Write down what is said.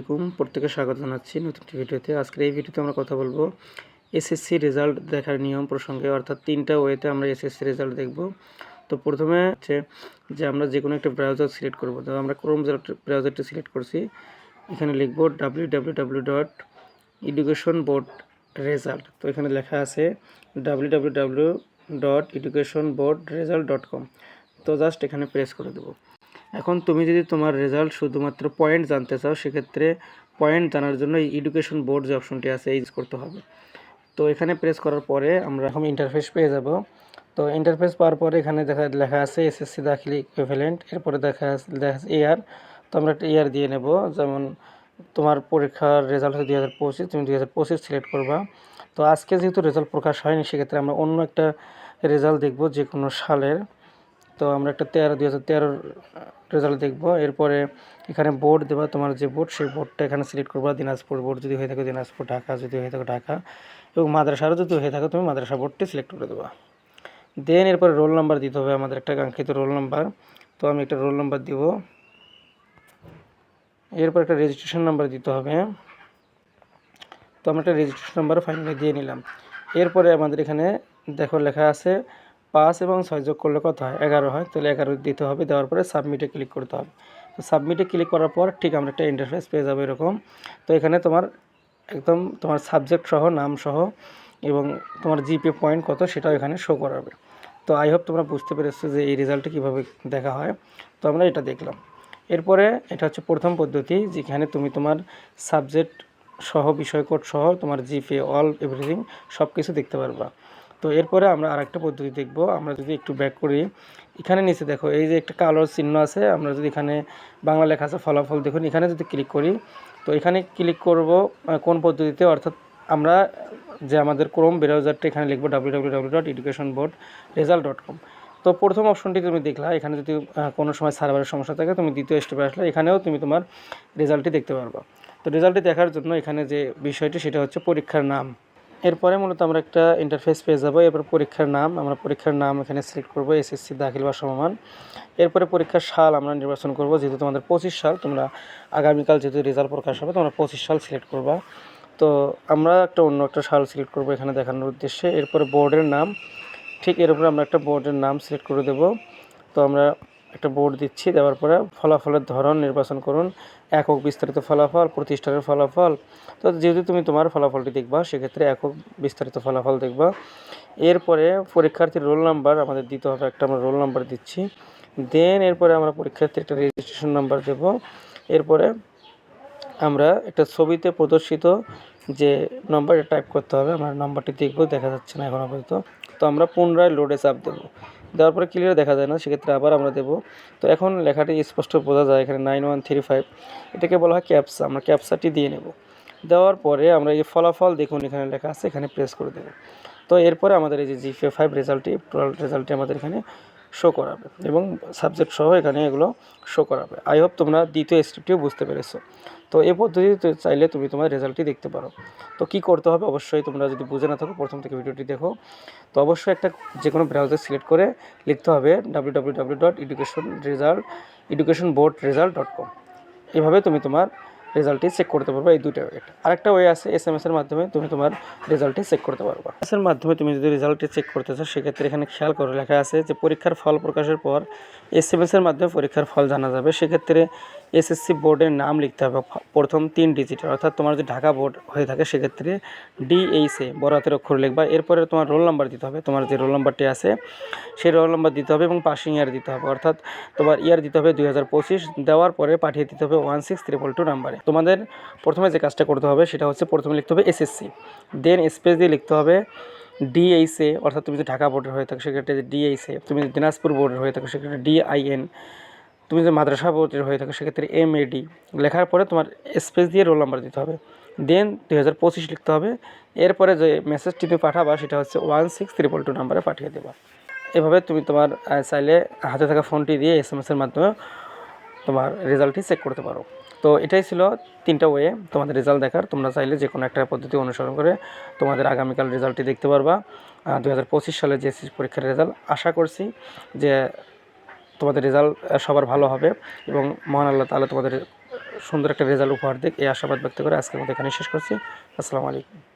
আলাইকুম প্রত্যেকে স্বাগত জানাচ্ছি নতুন ভিডিওতে। আজকের এই ভিডিওতে আমরা কথা বলব এসএসসি রেজাল্ট দেখার নিয়ম প্রসঙ্গে, অর্থাৎ তিনটা ওয়েতে আমরা এসএসসি রেজাল্ট দেখব। তো প্রথমে হচ্ছে যে আমরা যে কোনো একটা ব্রাউজার সিলেক্ট করব। তো আমরা ক্রোম ব্রাউজারটি সিলেক্ট করছি। এখানে লিখব W W W dot education board result তো এখানে লেখা আছে W W W dot education board result dot com তো জাস্ট এখানে প্রেস করে দেবো। এখন তুমি যদি তোমার রেজাল্ট শুধুমাত্র পয়েন্ট জানতে চাও, সেক্ষেত্রে পয়েন্ট জানার জন্য এই এডুকেশন বোর্ড যে অপশনটি আছে ইউজ করতে হবে। তো এখানে প্রেস করার পরে আমরা এখন ইন্টারফেস পেয়ে যাব। তো ইন্টারফেস পাওয়ার পরে এখানে দেখা, লেখা আছে এসএসসি দাখিল ইকুইভ্যালেন্ট এরপরে দেখা দেখা আছে এয়ার তো আমরা একটা ইয়ার দিয়ে নেব। যেমন তোমার পরীক্ষার রেজাল্ট হচ্ছে দুই হাজার পঁচিশ, তুমি দুই হাজার পঁচিশ সিলেক্ট করবা। তো আজকে যেহেতু রেজাল্ট প্রকাশ হয়নি, সেক্ষেত্রে আমরা অন্য একটা রেজাল্ট দেখব যে কোনো সালের। তো আমরা একটা তেরো, দুই হাজার তেরোর রেজাল্ট দেখব। এরপরে এখানে বোর্ড দেবা, তোমার যে বোর্ড সেই বোর্ডটা এখানে সিলেক্ট করবা, দিনাজপুর বোর্ড যদি হয়ে থাকে, দিনাজপুর, ঢাকা যদি হয়ে থাকে, ঢাকা এবং মাদ্রাসারও যদি হয়ে থাকে, তুমি মাদ্রাসা বোর্ডটি সিলেক্ট করে দেবা। দেন এরপরে রোল নাম্বার দিতে হবে আমাদের একটা কাঙ্ক্ষিত রোল নাম্বার তো আমি একটা রোল নাম্বার দিব। এরপর একটা রেজিস্ট্রেশন নাম্বার দিতে হবে। তো আমরা একটা রেজিস্ট্রেশন নাম্বার ফাইনালি দিয়ে নিলাম। এরপরে আমাদের এখানে দেখো লেখা আছে পাঁচ এবং ছয় যোগ করলে কত হয়? এগারো হয়। তাহলে এগারো দিতে হবে। দেওয়ার পরে সাবমিটে ক্লিক করতে হবে। তো সাবমিটে ক্লিক করার পর ঠিক আমরা একটা ইন্টারফেস পেয়ে যাব এরকম। তো এখানে তোমার একদম তোমার সাবজেক্ট সহ, নাম সহ এবং তোমার জিপে পয়েন্ট কত সেটাও এখানে শো করাবে। তো আই হোপ তোমরা বুঝতে পেরেছ যে এই রেজাল্টটা কীভাবে দেখা হয়। তো আমরা এটা দেখলাম। এরপরে এটা হচ্ছে প্রথম পদ্ধতি যেখানে তুমি তোমার সাবজেক্ট সহ, বিষয়কোড সহ, তোমার জিপে অল এভরিথিং সব কিছু দেখতে পারবা। তো এরপরে আমরা আরেকটা পদ্ধতি দেখব। আমরা যদি একটু ব্যাক করি, এখানে নিচে দেখো, এই যে একটা কালোর চিহ্ন আছে, আমরা যদি এখানে বাংলা লেখা আছে, ফলাফল দেখুন, এখানে যদি ক্লিক করি, তো এখানে ক্লিক করব কোন পদ্ধতিতে? অর্থাৎ আমরা যে আমাদের ক্রোম ব্রাউজারটা এখানে লিখব W W dot education board result dot com তো প্রথম অপশনটি তুমি দেখলা, এখানে যদি কোনো সময় সার্ভারের সমস্যা থাকে, তুমি দ্বিতীয় স্টেপে আসলে এখানেও তুমি তোমার রেজাল্টটি দেখতে পারবা। তো রেজাল্টটি দেখার জন্য এখানে যে বিষয়টি, সেটা হচ্ছে পরীক্ষার নাম। এরপরে মূলত আমরা একটা ইন্টারফেস পেয়ে যাব। এরপর পরীক্ষার নাম, আমরা পরীক্ষার নাম এখানে সিলেক্ট করব এসএসসি দাখিল বা সমমান এরপরে পরীক্ষার সাল আমরা নির্বাচন করব। যেহেতু তোমাদের পঁচিশ সাল, তোমরা আগামীকাল যেহেতু রেজাল্ট প্রকাশ হবে, তোমরা পঁচিশ সাল সিলেক্ট করবা। তো আমরা একটা অন্য একটা সাল সিলেক্ট করব এখানে দেখানোর উদ্দেশ্যে। এরপরে বোর্ডের নাম, ঠিক এর উপরে আমরা একটা বোর্ডের নাম সিলেক্ট করে দেব। তো আমরা একটা বোর্ড দিচ্ছি, দেওয়ার পরে ফলাফলের ধরন নির্বাচন করুন, একক বিস্তারিত ফলাফল, প্রতিষ্ঠানের ফলাফল। তো যেহেতু তুমি তোমার ফলাফলটি দেখবা, সেক্ষেত্রে একক বিস্তারিত ফলাফল দেখবা। এরপরে পরীক্ষার্থীর রোল নাম্বার আমাদের দিতে হবে, একটা আমরা রোল নাম্বার দিচ্ছি। দেন এরপরে আমরা পরীক্ষার্থীর একটা রেজিস্ট্রেশন নাম্বার দেব। এরপরে আমরা একটা ছবিতে প্রদর্শিত যে নম্বরটা টাইপ করতে হবে, আমরা নাম্বারটি দেখব, দেখা যাচ্ছে না এখন আপাতত। তো আমরা পুনরায় লোডে চাপ দেবো। দেওয়ার পরে ক্লিয়ার দেখা যায় না, সেক্ষেত্রে আবার আমরা দেবো। তো এখন লেখাটি স্পষ্ট বোঝা যায় এখানে নাইন ওয়ান থ্রি ফাইভ এটাকে বলা হয় ক্যাপসা আমরা ক্যাপসাটি দিয়ে নেব। দেওয়ার পরে আমরা এই ফলাফল দেখুন, এখানে লেখা আছে, এখানে প্রেস করে দেবো। তো এরপরে আমাদের এই যে জিপে ফাইভ রেজাল্টটি টোটাল রেজাল্টটি আমাদের এখানে শো করাবে। এবং সাবজেক্ট সহ এখানে এগুলো শো করাবে। আই হোপ তোমরা দ্বিতীয় স্টেপটিও বুঝতে পেরেছ। তো এই পদ্ধতিতে চাইলে তুমি তোমার রেজাল্টটি দেখতে পারো। তো কি করতে হবে অবশ্যই তোমরা যদি বুঝে না থাকো, প্রথম থেকে ভিডিওটি দেখো। তো অবশ্যই একটা যে কোনো ব্রাউজার সিলেক্ট করে লিখতে হবে W W W dot education result education board result dot com এভাবে তুমি তোমার রেজাল্টটি চেক করতে পারবে এই দুইটা ওয়েট আরেকটা ওয়ে আছে এস এম এসের মাধ্যমে তুমি তোমার রেজাল্টটি চেক করতে পারবা। এস এর মাধ্যমে তুমি যদি রেজাল্টটি চেক করতে চাও, সেক্ষেত্রে এখানে খেয়াল করে লেখা আছে যে পরীক্ষার ফল প্রকাশের পর এস এম এসের মাধ্যমে পরীক্ষার ফল জানা যাবে। সেক্ষেত্রে এসএসসি বোর্ডের নাম লিখতে হবে। প্রথম তিন ডিজিটের, অর্থাৎ তোমার যদি ঢাকা বোর্ড হয়ে থাকে সেক্ষেত্রে ডিএইসে বড় হাতের অক্ষর লিখবা। এরপরে তোমার রোল নাম্বার দিতে হবে, তোমার যে রোল নাম্বারটি আছে, সেই রোল নাম্বার দিতে হবে এবং পাসিং ইয়ার দিতে হবে। অর্থাৎ তোমার ইয়ার দিতে হবে দুই হাজার পঁচিশ, দেওয়ার পরে পাঠিয়ে দিতে হবে ওয়ান সিক্স ত্রিপল টু নাম্বারে তোমাদের প্রথমে যে কাজটা করতে হবে সেটা হচ্ছে প্রথমে লিখতে হবে এসএসসি দেন স্পেস দিয়ে লিখতে হবে ডিএইসে অর্থাৎ তুমি যদি ঢাকা বোর্ডের হয়ে থাকো সেক্ষেত্রে ডিএইসে তুমি যদি দিনাজপুর বোর্ডের হয়ে থাকো সেক্ষেত্রে ডিআইএন তুমি যদি মাদ্রাসা বোর্ডের হয়ে থাকো, সেক্ষেত্রে এম এডি লেখার পরে তোমার স্পেস দিয়ে রোল নাম্বার দিতে হবে। দেন দুই হাজার পঁচিশ লিখতে হবে। এরপরে যে মেসেজটি তুমি পাঠাবা, সেটা হচ্ছে ওয়ান সিক্স ত্রিপল টু নাম্বারে পাঠিয়ে দেবা। এভাবে তুমি তোমার চাইলে হাতে থাকা ফোনটি দিয়ে এস এম এসের মাধ্যমে তোমার রেজাল্টটি চেক করতে পারো। তো এটাই ছিল তিনটা ওয়ে তোমাদের রেজাল্ট দেখার। তোমরা চাইলে যে কোনো একটা পদ্ধতি অনুসরণ করে তোমাদের আগামীকাল রেজাল্টটি দেখতে পারবা। দু হাজার পঁচিশ সালে যে পরীক্ষার রেজাল্ট আশা করছি যে তোমাদের রেজাল্ট সবার ভালো হবে এবং মহান আল্লাহ তাহলে তোমাদের সুন্দর একটা রেজাল্ট উপহার দিক। এই আশাবাদ ব্যক্ত করে আজকের মতো এখানে শেষ করছি। আসসালামু আলাইকুম।